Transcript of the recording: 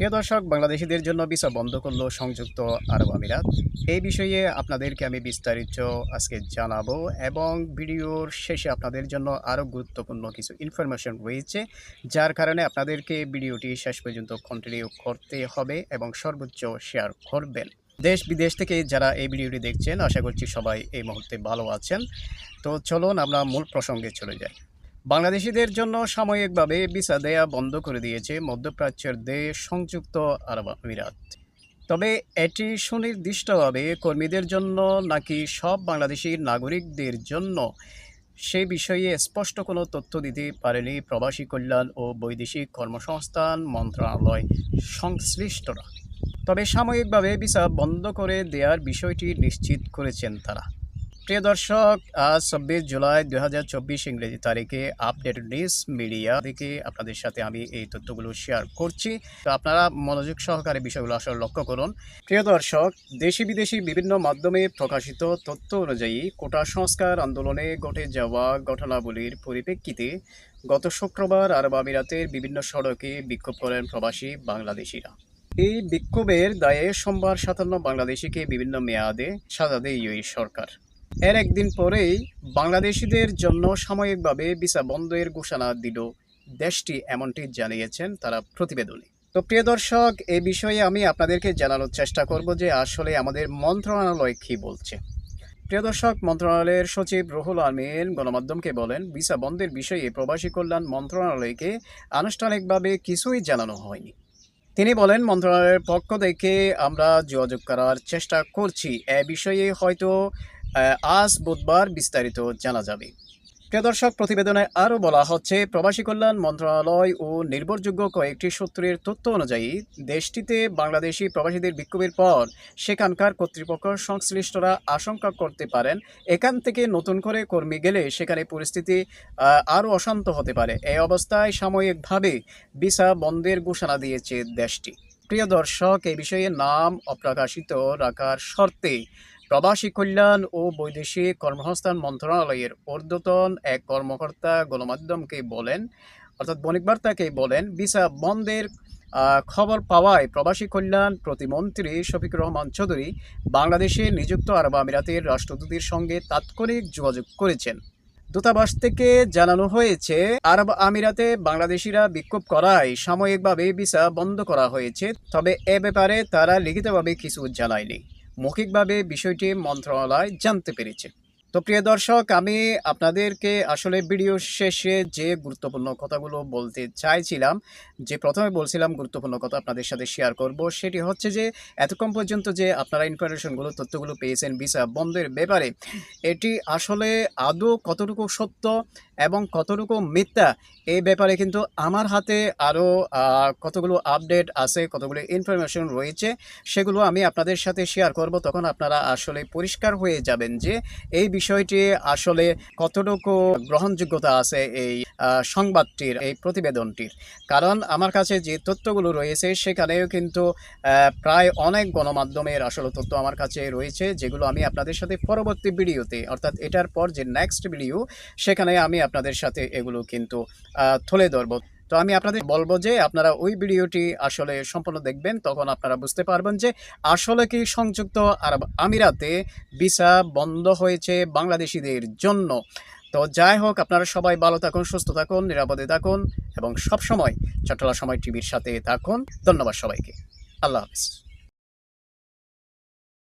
প্রিয় দর্শক, বাংলাদেশিদের জন্য ভিসা বন্ধ করল সংযুক্ত আরব আমিরাত। এই বিষয়ে আপনাদেরকে আমি বিস্তারিত আজকে জানাব এবং ভিডিওর শেষে আপনাদের জন্য আরও গুরুত্বপূর্ণ কিছু ইনফরমেশন রয়েছে, যার কারণে আপনাদেরকে ভিডিওটি শেষ পর্যন্ত কন্টিনিউ করতে হবে এবং সর্বোচ্চ শেয়ার করবেন। দেশ বিদেশ থেকে যারা এই ভিডিওটি দেখছেন, আশা করছি সবাই এই মুহূর্তে ভালো আছেন। তো চলুন আমরা মূল প্রসঙ্গে চলে যাই। বাংলাদেশিদের জন্য সাময়িকভাবে ভিসা দেয়া বন্ধ করে দিয়েছে মধ্যপ্রাচ্যের দেশ সংযুক্ত আরব আমিরাত। তবে এটি সুনির্দিষ্টভাবে কর্মীদের জন্য নাকি সব বাংলাদেশি নাগরিকদের জন্য সে বিষয়ে স্পষ্ট কোনো তথ্য দিতে পারেনি প্রবাসী কল্যাণ ও বৈদেশিক কর্মসংস্থান মন্ত্রণালয় সংশ্লিষ্টরা। তবে সাময়িকভাবে ভিসা বন্ধ করে দেওয়ার বিষয়টি নিশ্চিত করেছেন তারা। প্রিয় দর্শক, আজ চব্বিশ জুলাই দু হাজার চব্বিশ ইংরেজি তারিখে আপডেট নিউজ মিডিয়া থেকে আপনাদের সাথে আমি এই তথ্যগুলো শেয়ার করছি। তো আপনারা মনোযোগ সহকারে বিষয়গুলো আসলে লক্ষ্য করুন। প্রিয় দর্শক, দেশি বিদেশি বিভিন্ন মাধ্যমে প্রকাশিত তথ্য অনুযায়ী কোটা সংস্কার আন্দোলনে ঘটে যাওয়া ঘটনাবলীর পরিপ্রেক্ষিতে গত শুক্রবার আরব আমিরাতের বিভিন্ন সড়কে বিক্ষোভ করেন প্রবাসী বাংলাদেশিরা। এই বিক্ষোভের দায়ে সোমবার সাতান্ন বাংলাদেশিকে বিভিন্ন মেয়াদে সাজা দেয় ইউএই সরকার। এর একদিন পরেই বাংলাদেশিদের জন্য সাময়িকভাবে ভিসা বন্ধের ঘোষণা দিল। দেশটি এমনটি জানিয়েছেন তারা প্রতিবেদনে। তো প্রিয় দর্শক এই বিষয়ে আমি আপনাদেরকে জানানোর চেষ্টা করব যে আসলে আমাদের মন্ত্রণালয় কী বলছে। প্রিয় দর্শক, মন্ত্রণালয়ের সচিব রুহুল আমিন গণমাধ্যমকে বলেন, ভিসা বন্ধের বিষয়ে প্রবাসী কল্যাণ মন্ত্রণালয়কে আনুষ্ঠানিকভাবে কিছুই জানানো হয়নি। তিনি বলেন, মন্ত্রণালয়ের পক্ষ থেকে আমরা যোগাযোগ করার চেষ্টা করছি। এ বিষয়ে হয়তো আজ বুধবার বিস্তারিত জানা যাবে। প্রিয় দর্শক, প্রতিবেদনে আরও বলা হচ্ছে, প্রবাসী কল্যাণ মন্ত্রণালয় ও নির্ভরযোগ্য কয়েকটি সূত্রের তথ্য অনুযায়ী, দেশটিতে বাংলাদেশি প্রবাসীদের বিক্ষোভের পর সেখানকার কর্তৃপক্ষ সংশ্লিষ্টরা আশঙ্কা করতে পারেন, এখান থেকে নতুন করে কর্মী গেলে সেখানে পরিস্থিতি আরও অশান্ত হতে পারে। এই অবস্থায় সাময়িকভাবে ভিসা বন্ধের ঘোষণা দিয়েছে দেশটি। প্রিয় দর্শক এই বিষয়ে নাম অপ্রকাশিত রাখার শর্তে প্রবাসী কল্যাণ ও বৈদেশিক কর্মসংস্থান মন্ত্রণালয়ের ঊর্ধ্বতন এক কর্মকর্তা গণমাধ্যমকে বলেন, অর্থাৎ বণিক বার্তাকে বলেন, ভিসা বন্ধের খবর পাওয়ায় প্রবাসী কল্যাণ প্রতিমন্ত্রী শফিকুর রহমান চৌধুরী বাংলাদেশে নিযুক্ত আরব আমিরাতের রাষ্ট্রদূতের সঙ্গে তাৎক্ষণিক যোগাযোগ করেছেন। দূতাবাস থেকে জানানো হয়েছে, আরব আমিরাতে বাংলাদেশিরা বিক্ষোভ করায় সাময়িকভাবে ভিসা বন্ধ করা হয়েছে, তবে এ ব্যাপারে তারা লিখিতভাবে কিছু জানায়নি। মৌখিকভাবে বিষয়টি মন্ত্রণালয় জানতে পেরেছে। তো প্রিয় দর্শক, আমি আপনাদেরকে আসলে ভিডিও শেষে যে গুরুত্বপূর্ণ কথাগুলো বলতে চাইছিলাম, যে প্রথমে বলছিলাম গুরুত্বপূর্ণ কথা আপনাদের সাথে শেয়ার করব, সেটি হচ্ছে যে এতক্ষণ পর্যন্ত যে আপনারা ইনফরমেশনগুলো তথ্যগুলো পেয়েছেন ভিসা বন্ধের ব্যাপারে, এটি আসলে আদৌ কতটুকু সত্য এবং কতটুকু মিথ্যা এই ব্যাপারে কিন্তু আমার হাতে আরও কতগুলো আপডেট আছে, কতগুলো ইনফরমেশন রয়েছে, সেগুলো আমি আপনাদের সাথে শেয়ার করব। তখন আপনারা আসলে পরিষ্কার হয়ে যাবেন যে এই বিষয়টি আসলে কতটুকু গ্রহণযোগ্যতা আছে এই সংবাদটির, এই প্রতিবেদনটির? কারণ আমার কাছে যে তথ্যগুলো রয়েছে সেখানেও কিন্তু প্রায় অনেক গণমাধ্যমের আসলে তথ্য আমার কাছে রয়েছে, যেগুলো আমি আপনাদের সাথে পরবর্তী ভিডিওতে, অর্থাৎ এটার পর যে নেক্সট ভিডিও সেখানে আমি আপনাদের সাথে এগুলো কিন্তু তুলে ধরবো। তো আমি আপনাদের বলব যে আপনারা ওই ভিডিওটি আসলে সম্পূর্ণ দেখবেন, তখন আপনারা বুঝতে পারবেন যে আসলে কি সংযুক্ত আরব আমিরাতে ভিসা বন্ধ হয়েছে বাংলাদেশিদের জন্য। তো যাই হোক, আপনারা সবাই ভালো থাকুন, সুস্থ থাকুন, নিরাপদে থাকুন এবং সব সময় চট্টলা সময় টিভির সাথে থাকুন। ধন্যবাদ সবাইকে। আল্লাহ হাফিজ।